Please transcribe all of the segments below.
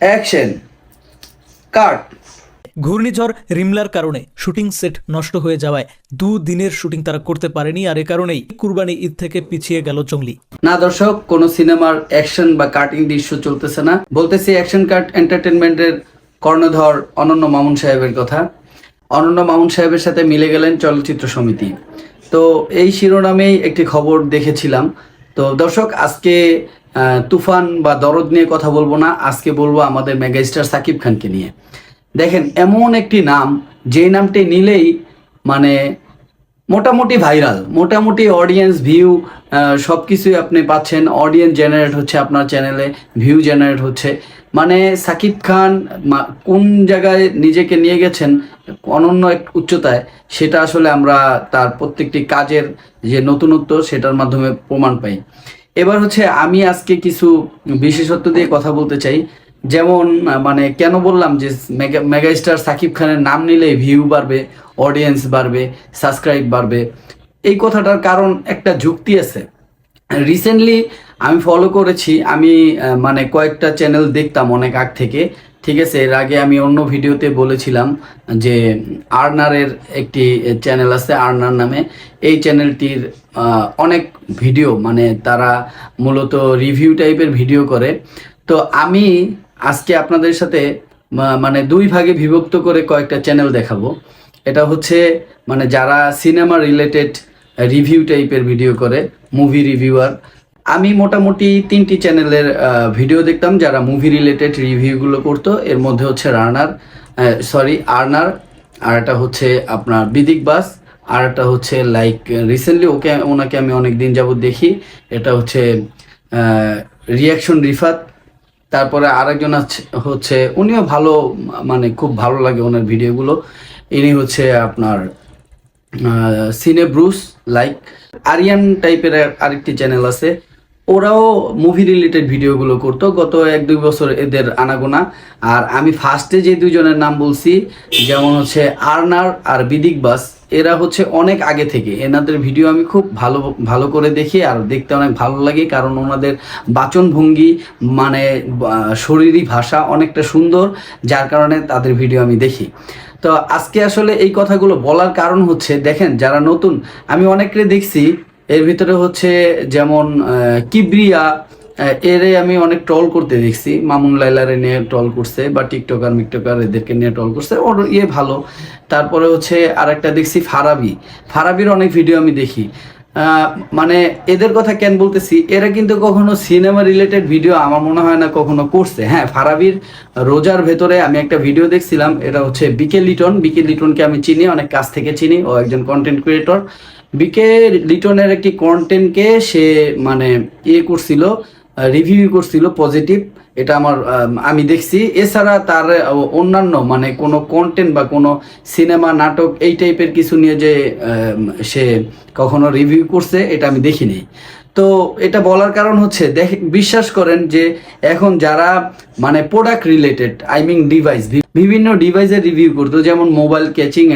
Action cut ঘূর্ণিঝড় রিমলার কারণে shooting set নষ্ট হয়ে যাওয়ায় দু দিনের শুটিং তারা করতে পারেনি আর এ কারণেই কুরবানি ঈদ থেকে পিছিয়ে গেল জঙ্গলি। না দর্শক কোন সিনেমার অ্যাকশন বা কাটিং দৃশ্য চলতেছে না। বলতেছি অ্যাকশন কাট এন্টারটেনমেন্টের কর্ণধর অনন্য মামুন সাহেবের কথা। অনন্য মামুন সাহেবের সাথে মিলে গেলেন চলচ্চিত্র সমিতি। তো এই শিরোনামেই একটি খবর দেখেছিলাম। তো দর্শক আজকে তুফান বা দরদ নিয়ে কথা বলব না। আজকে বলব আমাদের মেগাস্টার সাকিব খানকে নিয়ে। দেখেন, এমন একটি নাম, যেই নামটি নিলেই মানে মোটামুটি ভাইরাল, মোটামুটি অডিয়েন্স ভিউ সব কিছুই আপনি পাচ্ছেন। অডিয়েন্স জেনারেট হচ্ছে আপনার চ্যানেলে ভিউ জেনারেট হচ্ছে। মানে সাকিব খান কোন জায়গায় নিজেকে নিয়ে গেছেন, অনন্য এক উচ্চতায়, সেটা আসলে আমরা তার প্রত্যেকটি কাজের যে নতুনত্ব, সেটার মাধ্যমে প্রমাণ পাই। এবার হচ্ছে আমি আজকে কিছু বিশেষত্ব দিয়ে কথা বলতে চাই। যেমন মানে কেন বললাম যে মেগা স্টার সাকিব খানের নাম নিলে ভিউ বাড়বে অডিয়েন্স বাড়বে সাবস্ক্রাইব বাড়বে। এই কথাটার কারণ একটা যুক্তি আছে। রিসেন্টলি আমি ফলো করেছি, আমি মানে কয়েকটা চ্যানেল দেখতাম অনেক আগ থেকে। ঠিক আছে, এর আগে আমি অন্য ভিডিওতে বলেছিলাম যে আর্নারের একটি চ্যানেল আছে, আর্নার নামে। এই চ্যানেলটির অনেক ভিডিও মানে তারা মূলত রিভিউ টাইপের ভিডিও করে। তো আমি আজকে আপনাদের সাথে মানে দুই ভাগে বিভক্ত করে কয়েকটা চ্যানেল দেখাবো। এটা হচ্ছে মানে যারা সিনেমা রিলেটেড রিভিউ টাইপের ভিডিও করে মুভি রিভিউয়ার আমি মোটামুটি তিনটি চ্যানেলের ভিডিও দেখতাম যারা মুভি রিলেটেড রিভিউগুলো করতো। এর মধ্যে হচ্ছে রানার সরি আর্নার, আর একটা হচ্ছে আপনার বিদিক বাস, আর একটা হচ্ছে লাইক রিসেন্টলি ওকে, ওনাকে আমি অনেক দিন যাবত দেখি। এটা হচ্ছে রিয়াকশন রিফাত। তারপরে আরেকজন আছে- হচ্ছে, উনিও ভালো মানে খুব ভালো লাগে ওনার ভিডিওগুলো। ইনি হচ্ছে আপনার সিনে ব্রুস লাইক আরিয়ান টাইপের আরেকটি চ্যানেল আছে। ওরাও মুভি রিলেটেড ভিডিওগুলো করতো। গত এক দুই বছর এদের আনাগোনা। আর আমি ফার্স্টে যে দুজনের নাম বলছি, যেমন হচ্ছে আর্নার আর বিদিক বাস, এরা হচ্ছে অনেক আগে থেকে। এনাদের ভিডিও আমি খুব ভালো ভালো করে দেখি আর দেখতে অনেক ভালো লাগে কারণ ওনাদের বাচনভঙ্গি মানে শরীরী ভাষা অনেকটা সুন্দর, যার কারণে তাদের ভিডিও আমি দেখি। তো আজকে আসলে এই কথাগুলো বলার কারণ হচ্ছে, দেখেন, যারা নতুন, আমি অনেককে দেখছি এর ভিতরে হচ্ছে যেমন কিবরিয়া এরে আমি অনেক ট্রল করতে দেখছি। মামুন লাইলারে নিয়ে ট্রল করছে বা টিকটকার, মিকটকার এদেরকে নিয়ে ট্রল করছে। ওর ইয়ে ভালো। তারপরে হচ্ছে আরেকটা দেখছি ফারাবি। ফারাবির অনেক ভিডিও আমি দেখি। মানে এদের কথা কেন বলতেছি, এরা কিন্তু কখনো সিনেমা রিলেটেড ভিডিও আমার মনে হয় না কখনো করছে। হ্যাঁ ফারাবির রোজার ভেতরে আমি একটা ভিডিও দেখছিলাম। এটা হচ্ছে বিকে লিটন। বিকে লিটনকে আমি চিনি, অনেক কাছ থেকে চিনি। ও একজন কন্টেন্ট ক্রিয়েটর বিকে লিটনের একটি কন্টেন্টকে সে মানে ইয়ে করছিল রিভিউ করছিল পজিটিভ এটা আমার, আমি দেখছি। এছাড়া তার অন্যান্য মানে কোনো কন্টেন্ট বা কোনো সিনেমা নাটক, এই টাইপের কিছু নিয়ে যে সে কখনো রিভিউ করছে, এটা আমি দেখিনি। তো এটা বলার কারণ হচ্ছে, দেখ, বিশ্বাস করেন যে, এখন যারা মানে product related I mean device বিভিন্ন ডিভাইসের রিভিউ করতো, যেমন মোবাইল ক্যাচিং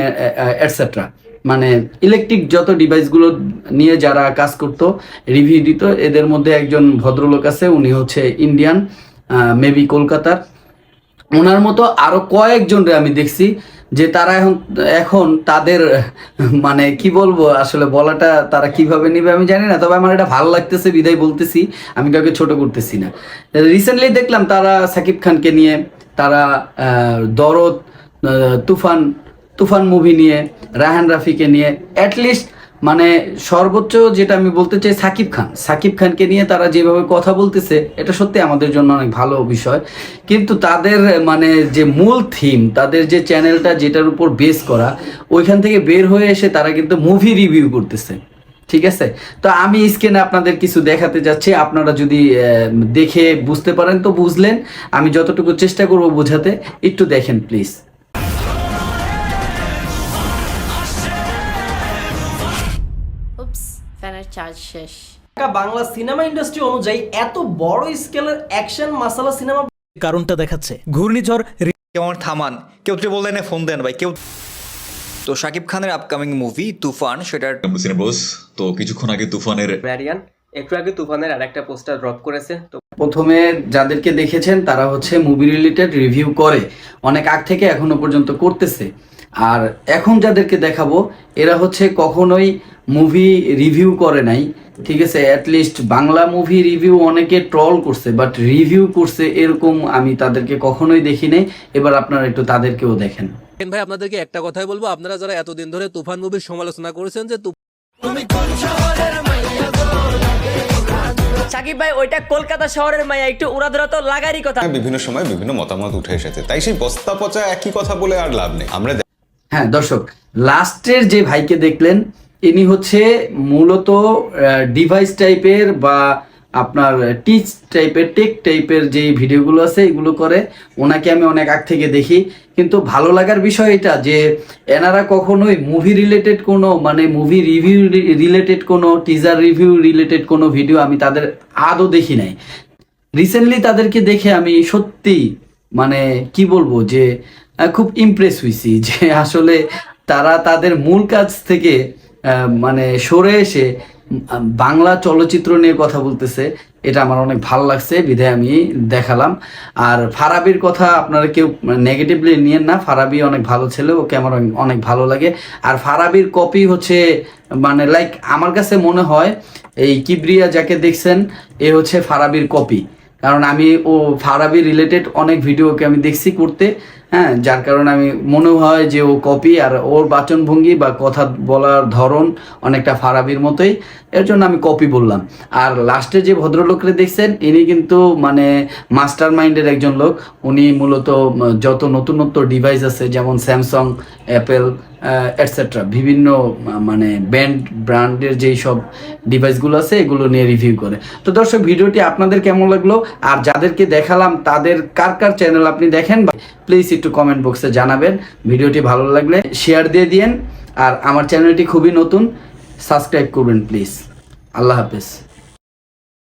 এটসেট্রা মানে ইলেকট্রিক যত ডিভাইসগুলো নিয়ে যারা কাজ করতো রিভিউ দিত, এদের মধ্যে একজন ভদ্রলোক আছে, উনি হচ্ছে ইন্ডিয়ান মেবি কলকাতার। ওনার মতো আরও কয়েকজনরে আমি দেখছি, যে তারা এখন এখন তাদের মানে কি বলব, আসলে বলাটা তারা কীভাবে নিবে আমি জানি না, তবে আমার এটা ভালো লাগতেছে, বিদায় বলতেছি, আমি কাউকে ছোট করতেছি না। রিসেন্টলি দেখলাম তারা সাকিব খানকে নিয়ে, তারা দরদ তুফান তুফান মুভি নিয়ে রাহান রাফিকে নিয়ে অ্যাটলিস্ট মানে সর্বোচ্চ যেটা আমি বলতে চাই সাকিব খান। সাকিব খানকে নিয়ে তারা যেভাবে কথা বলতেছে, এটা সত্যি আমাদের জন্য অনেক ভালো বিষয় কিন্তু তাদের মানে যে মূল থিম তাদের যে চ্যানেলটা যেটার উপর বেস করা, ওইখান থেকে বের হয়ে এসে তারা কিন্তু মুভি রিভিউ করতেছে। ঠিক আছে? তো আমি স্ক্রিনে আপনাদের কিছু দেখাতে যাচ্ছি, আপনারা যদি দেখে বুঝতে পারেন তো বুঝলেন। আমি যতটুকু চেষ্টা করব বোঝাতে, একটু দেখেন প্লিজ শেষ। বাংলা সিনেমা ইন্ডাস্ট্রি অনুযায়ী এত বড় স্কেলের অ্যাকশন মাসালা সিনেমা কারণটা দেখাচ্ছে। ঘূর্ণিঝড় কেউ আমার থামান কেউ তো বললেন ফোন দেন ভাই কেউ তো শাকিব খানের আপকামিং মুভি তুফান সেটার সিনে বস তো কিছুক্ষণ আগে তুফানের ভ্যারিয়ান একটু আগে তুফানের আর একটা পোস্টার ড্রপ করেছে তো প্রথমে যাদেরকে দেখেছেন তারা হচ্ছে মুভি রিলেটেড রিভিউ করে। অনেক আগ থেকে এখনও পর্যন্ত করতেছে। আর এখন যাদেরকে দেখাবো এরা হচ্ছে কখনোই মুভি রিভিউ করে নাই ঠিক আছে? At least Bangla movie review অনেকে ট্রল করছে বাট রিভিউ করছে এরকম আমি তাদেরকে কখনোই দেখি নাই। এবার আপনারা একটু তাদেরকেও দেখেন। ভাই আপনাদেরকে একটা কথাই বলব আপনারা যারা এতদিন ধরে তুফান মুভির সমালোচনা করেছেন যে সাকিব ভাই ওইটা কলকাতা শহরের মাইয়া একটু উড়াধুরা তো লাগারই কথা। বিভিন্ন সময় বিভিন্ন মতামত উঠে এসেছে তাই সেই বস্তা পচা একই কথা বলে আর লাভ নেই। আমরা হ্যাঁ দর্শক, লাস্টের যে ভাইকে দেখলেন, ইনি হচ্ছে মূলত ডিভাইস টাইপের বা আপনার টিচ টাইপের টেক টাইপের যে ভিডিওগুলো আছে, এগুলো করে। ওনাকে আমি অনেক আগ থেকে দেখি। কিন্তু ভালো লাগার বিষয় এটা যে, এনারা কখনোই মুভি রিলেটেড কোনো মানে মুভি রিভিউ রিলেটেড কোনো টিজার রিভিউ রিলেটেড কোনো ভিডিও আমি তাদের আদৌ দেখি নাই। রিসেন্টলি তাদেরকে দেখে আমি সত্যি মানে কি বলব যে খুব ইমপ্রেস হয়েছি যে আসলে তারা তাদের মূল কাজ থেকে মানে সরে এসে বাংলা চলচ্চিত্র নিয়ে কথা বলতেছে। এটা আমার অনেক ভালো লাগছে বিধায় আমি দেখালাম। আর ফারাবির কথা আপনারা কেউ নেগেটিভলি নিয়েন না, ফারাবি অনেক ভালো ছেলে, ওকে আমার অনেক- ভালো লাগে। আর ফারাবির কপি হচ্ছে মানে লাইক আমার কাছে মনে হয়, এই কিবরিয়া যাকে দেখছেন, এ হচ্ছে ফারাবির কপি কারণ আমি ও ফারাবি রিলেটেড অনেক ভিডিওকে আমি দেখছি করতে। হ্যাঁ যার কারণে আমি মনে হয় যে ও কপি আর ওর বাচনভঙ্গি বা কথা বলার ধরন অনেকটা ফারাবির মতোই। এর জন্য আমি কপি বললাম। আর লাস্টে যে ভদ্রলোকরে দেখছেন, ইনি কিন্তু মানে মাস্টার মাইন্ডের একজন লোক। উনি মূলত যত নতুন নতুন ডিভাইস আছে, যেমন স্যামসাং অ্যাপেল এটসেট্রা বিভিন্ন মানে ব্যান্ড ব্র্যান্ডের যেই সব ডিভাইসগুলো আছে, এগুলো নিয়ে রিভিউ করে। তো দর্শক, ভিডিওটি আপনাদের কেমন লাগল? আর যাদেরকে দেখালাম, তাদের কার কার চ্যানেল আপনি দেখেন? প্লিজ একটু কমেন্ট বক্সে জানাবেন। ভিডিওটি ভালো লাগলে শেয়ার দিয়ে দিয়েন। আর আমার চ্যানেলটি খুবই নতুন সাবস্ক্রাইব করবেন প্লিজ আল্লাহ হাফেজ।